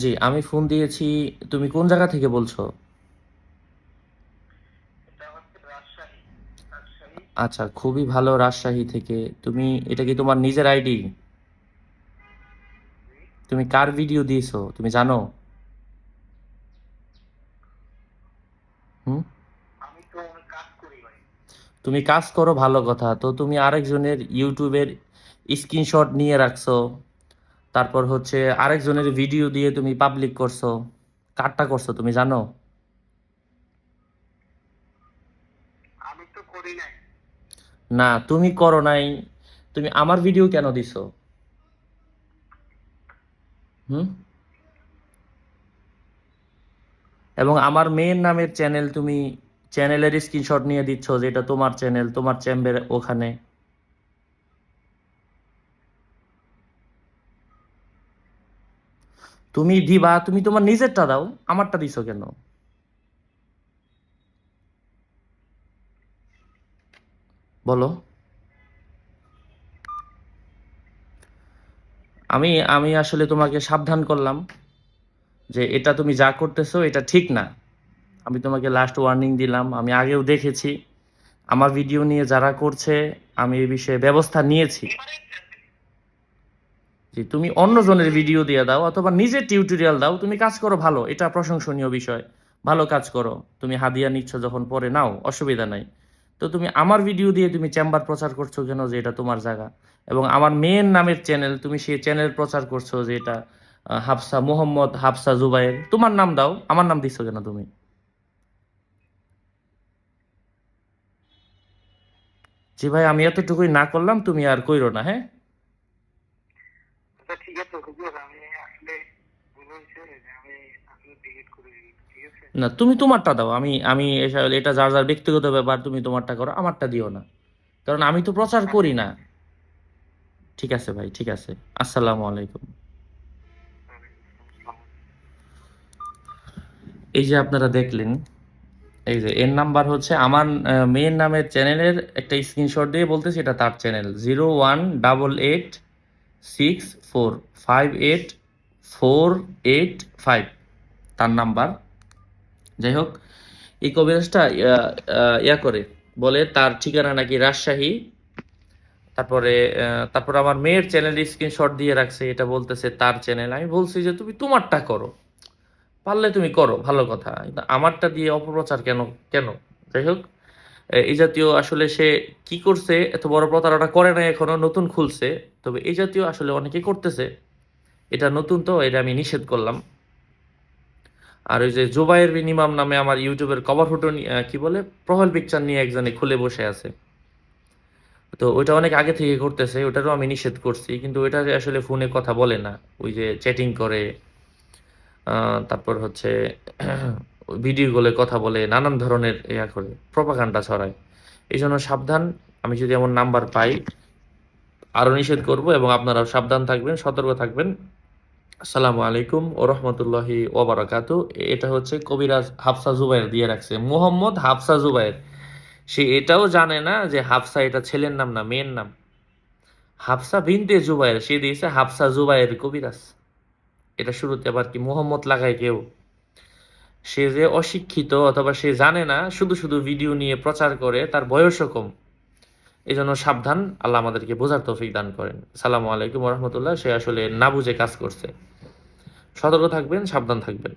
জি আমি ফোন দিয়েছি তুমি কোন জায়গা থেকে বলছো? আচ্ছা খুবই ভালো রাজশাহী থেকে। তুমি এটা কি তোমার নিজের আইডি? তুমি কার ভিডিও দিয়েছ তুমি জানো? হুম? তুমি কাজ করো ভালো কথা। তো তুমি আরেকজনের ইউটিউবের স্ক্রিনশট নিয়ে রাখছো। তারপর হচ্ছে আরেকজনের ভিডিও দিয়ে তুমি পাবলিক করছ। কারটা করছ তুমি জানো? না তুমি করো নাই। তুমি আমার ভিডিও কেন দিছো? হুম? এবং আমার মেয়ের নামের চ্যানেল তুমি চ্যানেলের স্ক্রিনশট নিয়ে দিচ্ছ যেটা তোমার চ্যানেল তোমার চ্যাম্বার ওখানে। তুমি দিবা, তুমি তোমার নিজেরটা দাও, আমারটা দিছো কেন? বলো। আমি আমি আসলে তোমাকে সাবধান করলাম যে এটা তুমি যা করতেছো এটা ঠিক না। আমি তোমাকে লাস্ট ওয়ার্নিং দিলাম, আমি আগেও দেখেছি। আমার ভিডিও নিয়ে যারা করছে, আমি এই বিষয়ে ব্যবস্থা নিয়েছি। যে তুমি অন্যজনের ভিডিও দিয়ে দাও অথবা নিজের টিউটোরিয়াল দাও, তুমি কাজ করো ভালো, এটা প্রশংসনীয় বিষয়। ভালো কাজ করো, তুমি হাদিয়া নিচ্ছ যখন পরে, নাও, অসুবিধা নাই। তো তুমি আমার ভিডিও দিয়ে তুমি চেম্বার প্রচার করছ কেন যে এটা তোমার জায়গা? এবং আমার মেয়ের নামের চ্যানেল তুমি সেই চ্যানেল প্রচার করছ যে এটা হাফসা মোহাম্মদ, হাফসা জুবাইর, তোমার নাম দাও, আমার নাম দিচ্ছ কেন তুমি? জি ভাই, আমি এতটুকুই না করলাম, তুমি আর কইরো না হ্যাঁ আচ্ছা ঠিক আছে হুজুর আমি আসলে ভুল হয়েছে যে আমি আসলে ডিলিট করে দিই ঠিক আছে না, তুমি তোমারটা দাও। আমি আমি এটা যার যার ব্যক্তিগত ব্যাপার, তুমি তোমারটা করো, আমারটা দিও না। কারণ আমি তো প্রচার করি না। ঠিক আছে ভাই, ঠিক আছে। আসসালামু আলাইকুম। এই যে আপনারা দেখলেন, এই যে এর নাম্বার হচ্ছে আমার মেয়ের নামের চ্যানেলের একটা স্ক্রিনশট দিয়ে বলতেছি, এটা তার channel. Zero one double eight six four five eight four eight five, তার নাম্বার। যাই হোক এই কবিরাজটা ইয়া করে, বলে তার ঠিকানা নাকি রাজশাহী। তারপরে তারপর আমার মেয়ের চ্যানেল স্ক্রিনশট দিয়ে রাখছে, এটা বলতেছে তার চ্যানেল আমি বলছি যে, তুমি তোমারটা করো। পারলে তুমি করো, ভালো কথা। আমারটা দিয়ে অপপ্রচার কেন কেন? যাই হোক এই জাতীয় আসলে সে কি করছে, এত বড় প্রতারণা করে না এখনও, নতুন খুলছে। তবে এই জাতীয় আসলে অনেকে করতেছে। এটা নতুন তো, এটা আমি নিষেধ করলাম। আর ওই যে জুবাইর বিন ইমাম নামে আমার ইউটিউবের কভার ফটো কি বলে? প্রোফাইল পিকচার নিয়ে একজনে খুলে বসে আছে। তো ওইটা অনেক আগে থেকে করতেছে ওটারও আমি নিষেধ করছি, কিন্তু ওইটা আসলে ফোনে কথা বলে না। ওই যে চ্যাটিং করে তারপর হচ্ছে ভিডিও কলে কথা বলে, নানান ধরনের ইয়া করে প্রপাগান্ডা ছড়ায়। এই জন্য সাবধান, আমি যদি এমন নাম্বার পাই আরও নিষেধ করব এবং আপনারাও সাবধান থাকবেন, সতর্ক থাকবেন। আসসালামু আলাইকুম ও রহমতুল্লাহি ওবারাকাতু এটা হচ্ছে কবিরাজ হাফসা জুবাইর দিয়ে রাখছে। মোহাম্মদ হাফসা জুবাইর। সে এটাও জানে না যে হাফসা এটা ছেলের নাম না, মেয়ের নাম। হাফসা বিনতে জুবাইর, সে দিয়েছে হাফসা জুবাইর কবিরাজ। এটা শুরুতে আবার কি মোহাম্মদ লাগায় কেউ? সে যে অশিক্ষিত অথবা সে জানে না, শুধু শুধু ভিডিও নিয়ে প্রচার করে, তার বয়সও কম। এই জন্য সাবধান। আল্লাহ আমাদেরকে বোঝার তৌফিক দান করেন। সালামু আলাইকুম রহমতুল্লাহ। সে আসলে না বুঝে কাজ করছে। সতর্ক থাকবেন, সাবধান থাকবেন।